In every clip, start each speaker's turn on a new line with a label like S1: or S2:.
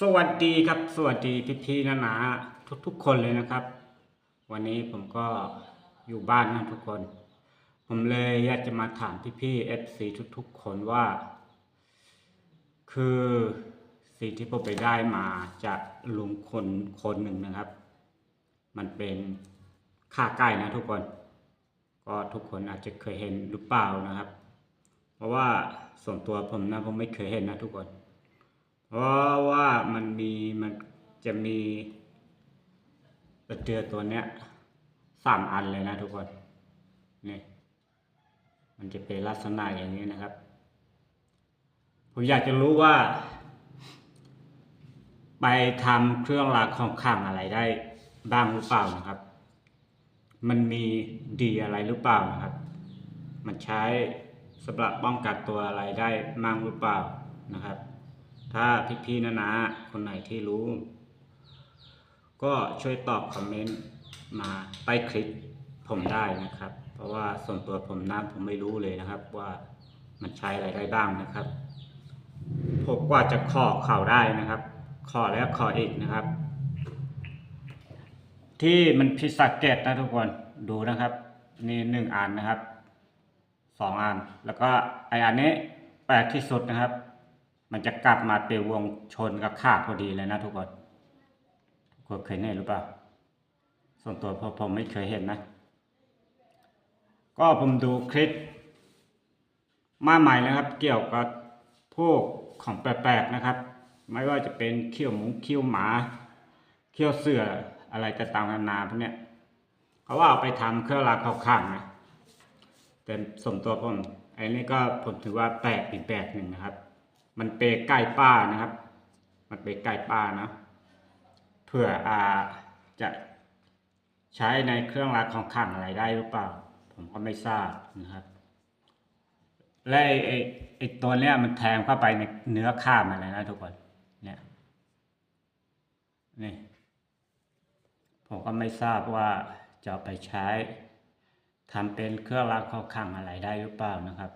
S1: สวัสดีครับ สวัสดีพี่พี่ๆนานาทุกๆคนเลยนะครับ วันนี้ผมก็อยู่บ้านนะทุกคน ผมเลยอยากจะมาถามพี่พี่เอฟซีทุกๆคนว่า คือสิ่งที่ผมไปได้มาจากลุงคนคนหนึ่งนะครับ มันเป็นค่าใกล้นะทุกคน ก็ทุกคนอาจจะเคยเห็นหรือเปล่านะครับ เพราะว่าส่วนตัวผมนะผมไม่เคยเห็นนะทุกคน เพราะว่ามันมีมันจะมีตะเตือตัวเนี้ยสามอันเลยนะทุกคนนี่มันจะเป็นลักษณะอย่างนี้นะครับ ผมอยากจะรู้ว่า ไปทำเครื่องรางของขลังอะไรได้บ้างหรือเปล่านะครับ มันมีดีอะไรหรือเปล่านะครับ มันใช้สำหรับป้องกันตัวอะไรได้มั่งหรือเปล่านะครับ ถ้าพี่ๆนะนะคนไหนที่รู้ ก็ช่วยตอบคอมเมนต์มาใต้คลิปผมได้นะครับ เพราะว่าส่วนตัวผมนะผมไม่รู้เลยนะครับ ว่ามันใช้อะไรได้บ้างนะครับผมกว่าจะขอเข่าได้นะครับ ขอแล้วขออีกนะครับ ที่มันพิสังเกตนะทุกคนดูนะครับ นี่หนึ่งอันนะครับสองอัน แล้วก็ไออันนี้แปลกที่สุดนะครับ มันจะกลับมาเป็นวงชนกับขาพอดีเลยนะทุกคนทุกคนเคยเห็นหรือเปล่าส่วนตัวผมผมไม่เคยเห็นนะ ก็ผมดูคลิปมาใหม่นะครับ เกี่ยวกับพวกของแปลกๆนะครับ ไม่ว่าจะเป็นเขี้ยวหมูเขี้ยวหมาเขี้ยวเสืออะไรจะตามนานาพวกเนี้ยเขาว่าเอาไปทำเครื่องรางของขลังนะแต่ส่วนตัวผมไอ้นี่ก็ผมถือว่าแปลกอีกแบบหนึ่งนะครับ มันเปใกล้ป้านะครับ มันเปใกล้ป้านะเพื่ออาจะใช้ในเครื่องรางของขังอะไรได้หรือเปล่า ผมก็ไม่ทราบนะครับ และไอ้ไอ้ตัวเนี้ยมันแทงเข้าไปในเนื้อข้ามันเลยนะทุกคนเนี่ยนี่ผมก็ไม่ทราบว่าจะไปใช้ทำเป็นเครื่องรางของขังอะไรได้หรือเปล่านะครับ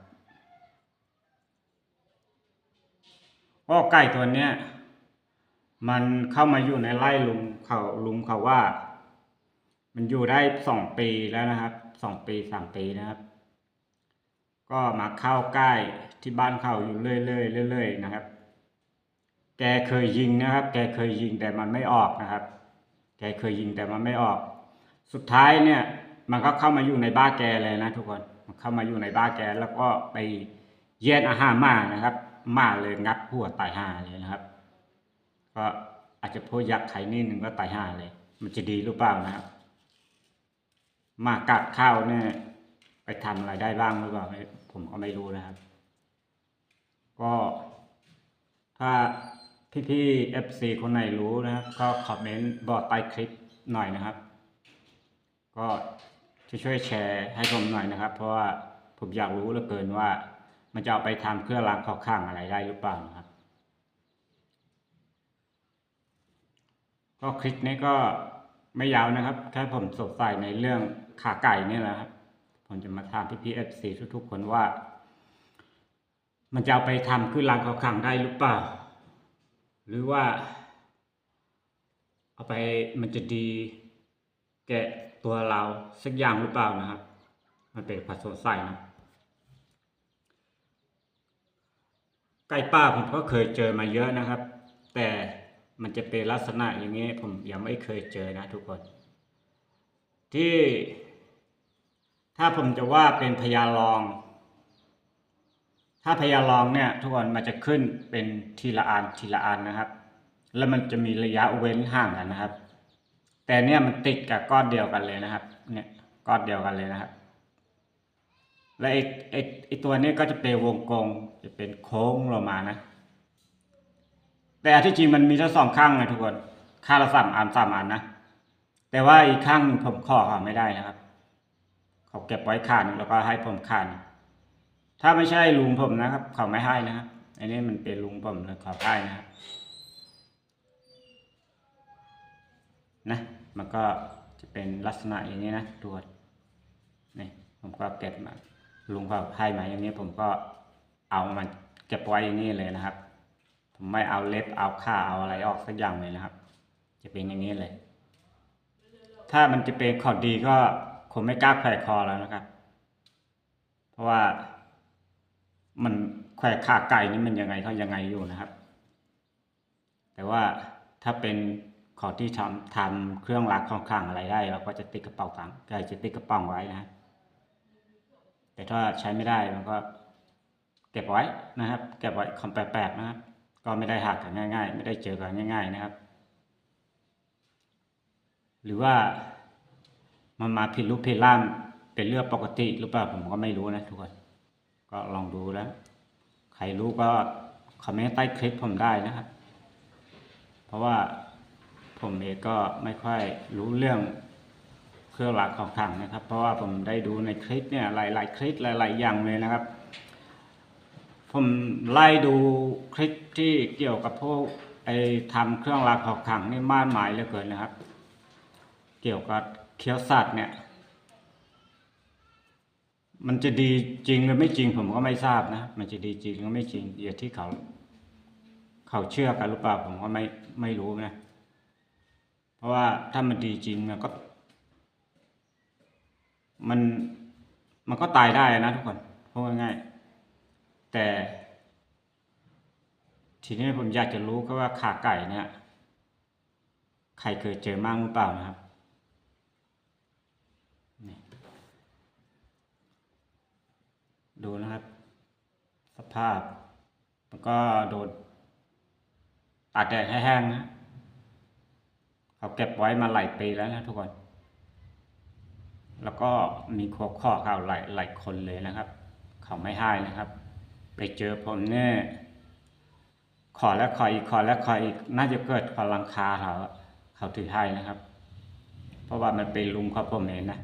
S1: ก็ไก่ตัวเนี้ยมันเข้ามาอยู่ในไร่ลุงเขาลุงเขาว่า มันอยู่ได้สองปีแล้วนะครับสองปีสามปีนะครับ ก็มาเข้าใกล้ที่บ้านเขาอยู่เรื่อยๆเรื่อยๆนะครับ แกเคยยิงนะครับ แกเคยยิงแต่มันไม่ออกนะครับ แกเคยยิงแต่มันไม่ออก สุดท้ายเนี่ย มันก็เข้ามาอยู่ในบ้านแกเลยนะทุกคนมันเข้ามาอยู่ในบ้านแกแล้วก็ไปแย่งอาหารมานะครับ มาเลยงัดหัวตายห่าเลยนะครับ ก็อาจจะพูดยักไข่นิดหนึ่งก็ตายห่าเลย มันจะดีหรือเปล่านะครับ มากัดข้าวเนี่ยไปทำอะไรได้บ้างหรือเปล่าผมก็ไม่รู้นะครับ ก็ถ้าพี่ๆ FC คนไหนรู้นะครับ ก็คอมเมนต์บอกใต้คลิปหน่อยนะครับ ก็ช่วยแชร์ให้ผมหน่อยนะครับ เพราะว่าผมอยากรู้เหลือเกินว่า มันจะเอาไปทำเครื่องรางของขลังอะไรได้หรือเปล่านะครับ ก็คลิปนี้ก็ไม่ยาวนะครับแค่ผมสงสัยในเรื่องขาไก่เนี่ยแหละครับ ผมจะมาถามพี่พีเอฟซีทุกๆคนว่า มันจะเอาไปทำเครื่องรางของขลังได้หรือเปล่า หรือว่า เอาไปมันจะดีแกะตัวเราสักอย่างหรือเปล่านะครับ มันเป็นความสงสัยนะ ไก่ป้าผมก็เคยเจอมาเยอะนะครับ แต่มันจะเป็นลักษณะอย่างนี้ผมยังไม่เคยเจอนะทุกคน ที่ถ้าผมจะว่าเป็นพญาลอง ถ้าพญาลองเนี่ยทุกคนมันจะขึ้นเป็นทีละอันทีละอันนะครับ แล้วมันจะมีระยะเว้นห่างกันนะครับ แต่เนี่ยมันติดกับก้อนเดียวกันเลยนะครับ เนี่ยก้อนเดียวกันเลยนะครับ และไอ้ไอ้ไอ้ตัวนี้ก็จะเป็นวงกลมจะเป็นโค้งลงมานะ แต่ที่จริงมันมีทั้งสองข้างนะทุกคนข้างละสามอันสามอันนะแต่ว่าอีกข้างผมขอขาไม่ได้นะครับเขาเก็บไว้ขานแล้วก็ให้ผมขานถ้าไม่ใช่ลุงผมนะครับ เขาไม่ให้นะครับอันนี้มันเป็นลุงผมเลยเขาให้นะครับนะมันก็จะเป็นลักษณะอย่างนี้นะตัวนี่ผมก็เก็บมา ลุงเขาให้มาอย่างนี้ผมก็เอามันเก็บไว้อย่างนี้เลยนะครับ ผมไม่เอาเล็บเอาข่าเอาอะไรออกสักอย่างเลยนะครับ จะเป็นอย่างนี้เลย ถ้ามันจะเป็นขอดดีก็คงไม่กล้าแขวะคอแล้วนะครับ เพราะว่ามันแขวะขาไก่นี่มันยังไงก็ยังไงอยู่นะครับ แต่ว่าถ้าเป็นขอที่ทำทำเครื่องรางของขลังอะไรได้ เราก็จะติดกระเป๋าตังค์ก็จะติดกระเป๋าไว้นะ แต่ถ้าใช้ไม่ได้มันก็ เก็บไว้นะครับ เก็บไว้คำแปลกๆนะครับ ก็ไม่ได้หักกันง่าย ๆ ไม่ได้เจอกันง่าย ๆ นะครับ หรือว่ามันมาผิดรูปผิดร่างเป็นเรื่องปกติหรือเปล่าผมก็ไม่รู้นะทุกคนก็ลองดูแล้ว ใครรู้ก็คอมเมนต์ใต้คลิปผมได้นะครับ เพราะว่าผมเองก็ไม่ค่อยรู้เรื่อง เครื่องรางของขลังนะครับ เพราะว่าผมได้ดูในคลิปเนี่ยหลาย ๆ คลิปหลาย ๆ อย่างเลยนะครับ ผมไล่ดูคลิปที่เกี่ยวกับพวกไอ้ทำเครื่องรางของขลังนี่มากมายเหลือเกินนะครับ เกี่ยวกับเคี้ยวสัตว์เนี่ยมันจะดีจริงหรือไม่จริงผมก็ไม่ทราบนะ มันจะดีจริงหรือไม่จริงอยู่ที่เขา เขาเชื่อกันหรือเปล่าผมก็ไม่ไม่รู้นะ เพราะว่าถ้ามันดีจริงมันก็ มันมันก็ตายได้นะทุกคนพูดง่ายๆแต่ ทีนี้ผมอยากจะรู้ก็ว่าขาไก่เนี่ย ใครเคยเจอมั่งหรือเปล่านะครับดูนะครับ สภาพ มันก็โดนตากแดดให้แห้งนะเขาเก็บไว้มาหลายปีแล้วนะทุกคน แล้วก็มีข้อข้อข่าวหลายหลายคนเลยนะครับ เขาไม่ให้นะครับ ไปเจอผมเนี่ยขอแล้วขออีกขอแล้วขออีกน่าจะเกิดความรังคาเขาเขาถือให้นะครับ เพราะว่ามันเป็นลุงเขาผมเองนะ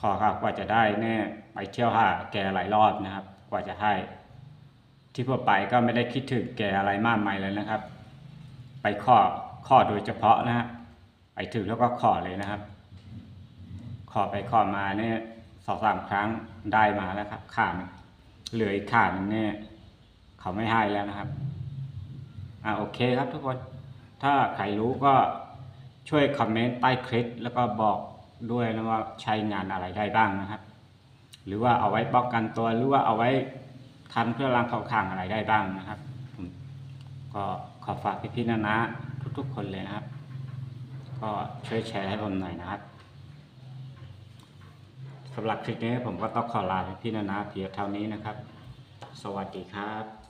S1: ขอครับกว่าจะได้เนี่ยไปเที่ยวหาแกหลายรอบนะครับ กว่าจะให้ ที่ผมไปก็ไม่ได้คิดถึงแกอะไรมากมายเลยนะครับ ไปข้อข้อโดยเฉพาะนะฮะไปถึงแล้วก็ขอเลยนะครับ ขอไปขอมาเนี่ยสองสามครั้งได้มาแล้วครับข่าหนึ่งเหลืออีกข่าหนึ่งเนี่ยเขาไม่ให้แล้วนะครับ อ่าโอเคครับทุกคน ถ้าใครรู้ก็ช่วยคอมเมนต์ใต้คลิปแล้วก็บอกด้วยนะว่าใช้งานอะไรได้บ้างนะครับ หรือว่าเอาไว้ป้องกันตัวหรือว่าเอาไว้ทำเครื่องรางของขลังอะไรได้บ้างนะครับก็ขอฝากพี่ๆนะนะทุกๆคนเลยนะครับ ก็ช่วยแชร์ให้ผมหน่อยนะครับ สำหรับคลิปนี้ผมก็ต้องขอลาพี่นานาเพียงเท่านี้นะครับ สวัสดีครับ